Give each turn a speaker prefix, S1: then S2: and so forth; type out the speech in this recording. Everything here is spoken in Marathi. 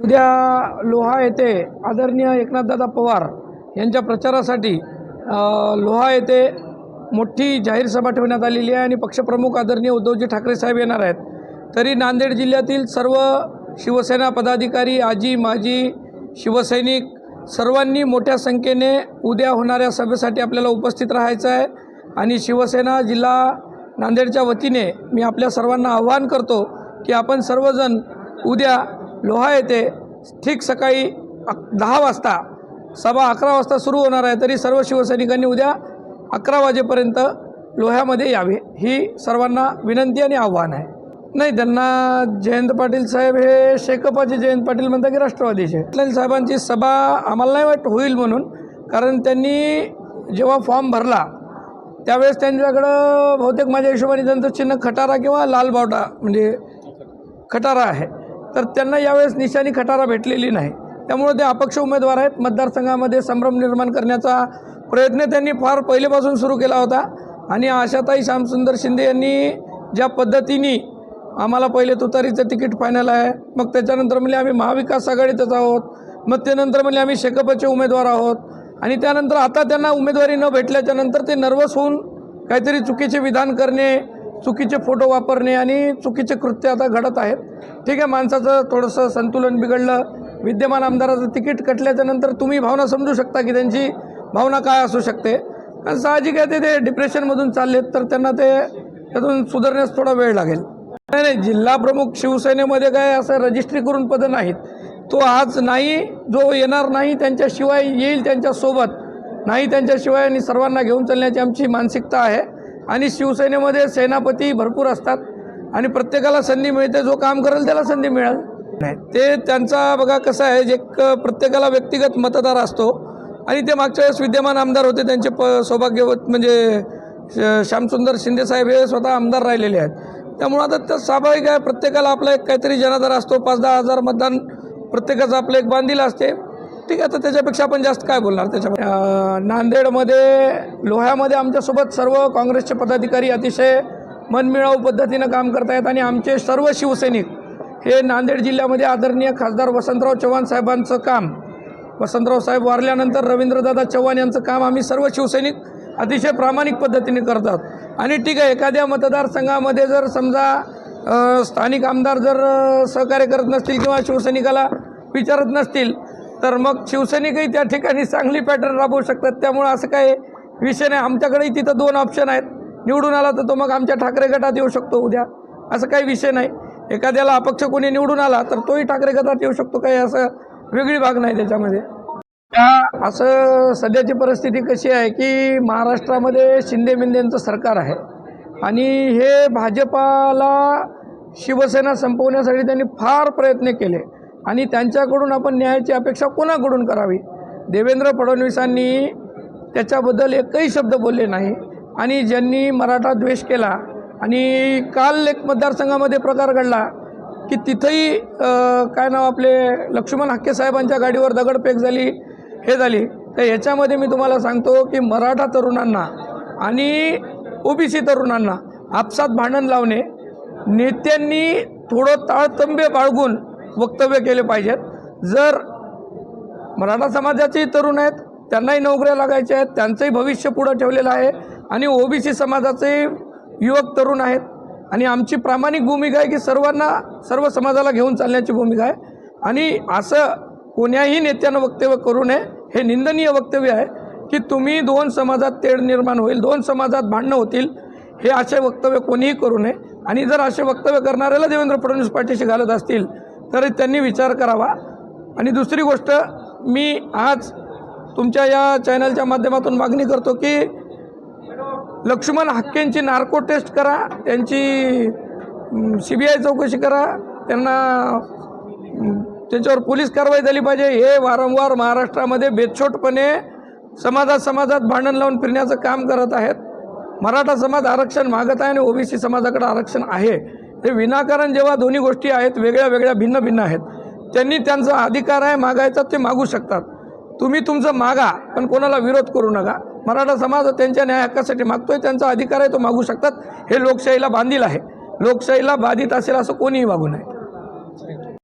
S1: उद्या लोहा येथे आदरणीय एकनाथदादा पवार यांच्या प्रचारासाठी लोहा येथे मोठी जाहीर सभा ठेवण्यात आलेली आहे आणि पक्षप्रमुख आदरणीय उद्धवजी ठाकरे साहेब येणार आहेत. तरी नांदेड जिल्ह्यातील सर्व शिवसेना पदाधिकारी आजी माजी शिवसैनिक सर्वांनी मोठ्या संख्येने उद्या होणाऱ्या सभेसाठी आपल्याला उपस्थित राहायचं आहे आणि शिवसेना जिल्हा नांदेडच्या वतीने मी आपल्या सर्वांना आवाहन करतो की आपण सर्वजण उद्या लोहा येथे ठीक सकाळी अक दहा वाजता सभा अकरा वाजता सुरू होणार आहे तरी सर्व शिवसैनिकांनी उद्या अकरा वाजेपर्यंत लोह्यामध्ये यावे. ही सर्वांना विनंती आणि आव्हान आहे. नाही त्यांना जयंत पाटील साहेब हे शेकपाचे जयंत पाटील म्हणतात की राष्ट्रवादीचे. पाटील साहेबांची सभा आम्हाला नाही वाट होईल म्हणून कारण त्यांनी जेव्हा फॉर्म भरला त्यावेळेस त्यांच्याकडं बहुतेक माझ्या हिशोबाने त्यांचं चिन्ह खटारा किंवा लाल बावटा म्हणजे खटारा आहे. तर त्यांना यावेळेस निशाणी खटारा भेटलेली नाही. त्यामुळे ते अपक्ष उमेदवार आहेत. मतदारसंघामध्ये संभ्रम निर्माण करण्याचा प्रयत्न त्यांनी फार पहिलेपासून सुरू केला होता. आणि आशाताई श्यामसुंदर शिंदे यांनी ज्या पद्धतीने आम्हाला पहिले तुतारीचं तिकीट फायनल आहे मग त्याच्यानंतर म्हणजे आम्ही महाविकास आघाडीतच आहोत. मग त्यानंतर म्हणजे आम्ही शेकपचे उमेदवार आहोत. आणि त्यानंतर आता त्यांना उमेदवारी न भेटल्याच्यानंतर ते नर्वस होऊन काहीतरी चुकीचे विधान करणे चुकीचे फोटो वापरणे आणि चुकीचे कृत्य आता घडत आहेत. ठीक आहे माणसाचं थोडंसं संतुलन बिघडलं. विद्यमान आमदाराचं तिकीट कटल्याच्या नंतर तुम्ही भावना समजू शकता की त्यांची भावना काय असू शकते. आणि साहजिक आहे ते ते डिप्रेशनमधून चाललेत तर त्यांना ते त्यातून सुधारण्यास थोडा वेळ लागेल. नाही नाही जिल्हा प्रमुख शिवसेनेमध्ये काय असं रजिस्ट्री करून पदं नाहीत. तो आज नाही जो येणार नाही त्यांच्याशिवाय येईल त्यांच्यासोबत. नाही त्यांच्याशिवाय आणि सर्वांना घेऊन चालण्याची आमची मानसिकता आहे. आणि शिवसेनेमध्ये सेनापती भरपूर असतात. आणि प्रत्येकाला संधी मिळते जो काम करेल त्याला संधी मिळेल. नाही. ते त्यांचा बघा कसं आहे जे प्रत्येकाला व्यक्तिगत मतदार असतो. आणि ते मागच्या वेळेस विद्यमान आमदार होते त्यांचे प सौभाग्यवत म्हणजे श- श्यामसुंदर शिंदेसाहेब हे स्वतः आमदार राहिलेले आहेत. त्यामुळं आता तर स्वाभाविक आहे प्रत्येकाला आपला एक काहीतरी जनाधार असतो. पाच दहा हजार मतदान प्रत्येकाचं आपलं एक बांधील असते. ठीक आहे तर त्याच्यापेक्षा आपण जास्त काय बोलणार? त्याच्यामध्ये नांदेडमध्ये लोह्यामध्ये आमच्यासोबत सर्व काँग्रेसचे पदाधिकारी अतिशय मनमिळाऊ पद्धतीनं काम करतायत आणि आमचे सर्व शिवसैनिक हे नांदेड जिल्ह्यामध्ये आदरणीय खासदार वसंतराव चव्हाण साहेबांचं काम वसंतराव साहेब वारल्यानंतर रवींद्रदादा चव्हाण यांचं काम आम्ही सर्व शिवसैनिक अतिशय प्रामाणिक पद्धतीने करतात आणि ठीक आहे एखाद्या मतदारसंघामध्ये जर समजा स्थानिक आमदार जर सहकार्य करत नसतील किंवा शिवसैनिकाला विचारत नसतील तर मग शिवसैनिकही त्या ठिकाणी चांगली पॅटर्न राबवू शकतात. त्यामुळं असं काही विषय नाही. आमच्याकडेही तिथं दोन ऑप्शन आहेत. निवडून आला तर तो मग आमच्या ठाकरे गटात येऊ शकतो उद्या. असं काही विषय नाही. एखाद्याला अपक्ष कोणी निवडून आला तर तोही ठाकरे गटात येऊ शकतो. काही असं वेगळी भाग नाही त्याच्यामध्ये. त्या असं सध्याची परिस्थिती कशी आहे की महाराष्ट्रामध्ये शिंदे मिंदेंचं सरकार आहे. आणि हे भाजपाला शिवसेना संपवण्यासाठी त्यांनी फार प्रयत्न केले. आणि त्यांच्याकडून आपण न्यायाची अपेक्षा कोणाकडून करावी? देवेंद्र फडणवीसांनी त्याच्याबद्दल एकही शब्द बोलले नाही. आणि ज्यांनी मराठा द्वेष केला आणि काल एक मतदारसंघामध्ये प्रकार घडला की तिथंही काय नाव आपले लक्ष्मण हक्के साहेबांच्या गाडीवर दगडफेक झाली हे झाली. तर ह्याच्यामध्ये मी तुम्हाला सांगतो की मराठा तरुणांना आणि ओबीसी तरुणांना आपसात भांडण लावणे नेत्यांनी थोडं ताळतंबे बाळगून वक्तव्य केले पाहिजेत. जर मराठा समाजाचेही तरुण आहेत त्यांनाही नोकऱ्या लागायच्या आहेत त्यांचंही भविष्य पुढं ठेवलेलं आहे आणि ओबीसी समाजाचे युवक तरुण आहेत आणि आमची प्रामाणिक भूमिका आहे की सर्वांना सर्व समाजाला घेऊन चालण्याची भूमिका आहे. आणि असं कोण्याही नेत्यानं वक्तव्य करू नये हे निंदनीय वक्तव्य आहे की तुम्ही दोन समाजात तेढ निर्माण होईल दोन समाजात भांडणं होतील हे असे वक्तव्य कोणीही करू नये. आणि जर असे वक्तव्य करणाऱ्याला देवेंद्र फडणवीस पाठीशी घालत असतील तर त्यांनी विचार करावा. आणि दुसरी गोष्ट मी आज तुमच्या या चॅनलच्या माध्यमातून मागणी करतो की लक्ष्मण हक्केंची नार्को टेस्ट करा त्यांची सी बी आय चौकशी करा त्यांना त्यांच्यावर पोलीस कारवाई झाली पाहिजे. हे वारंवार महाराष्ट्रामध्ये बेछोटपणे समाजात समाजात भांडण लावून फिरण्याचं काम करत आहेत. मराठा समाज आरक्षण मागत आहे आणि ओबीसी समाजाकडे आरक्षण आहे. हे विनाकारण जेव्हा दोन्ही गोष्टी आहेत वेगळ्या वेगळ्या भिन्न भिन्न आहेत त्यांनी त्यांचा अधिकार आहे मागायचा ते मागू शकतात. तुम्ही तुमचं मागा पण कोणाला विरोध करू नका. मराठा समाज त्यांच्या न्याय हक्कासाठी मागतोय त्यांचा अधिकार आहे तो मागू शकतात. हे लोकशाहीला बांधील आहे. लोकशाहीला बाधित असेल असं कोणीही वागू नये.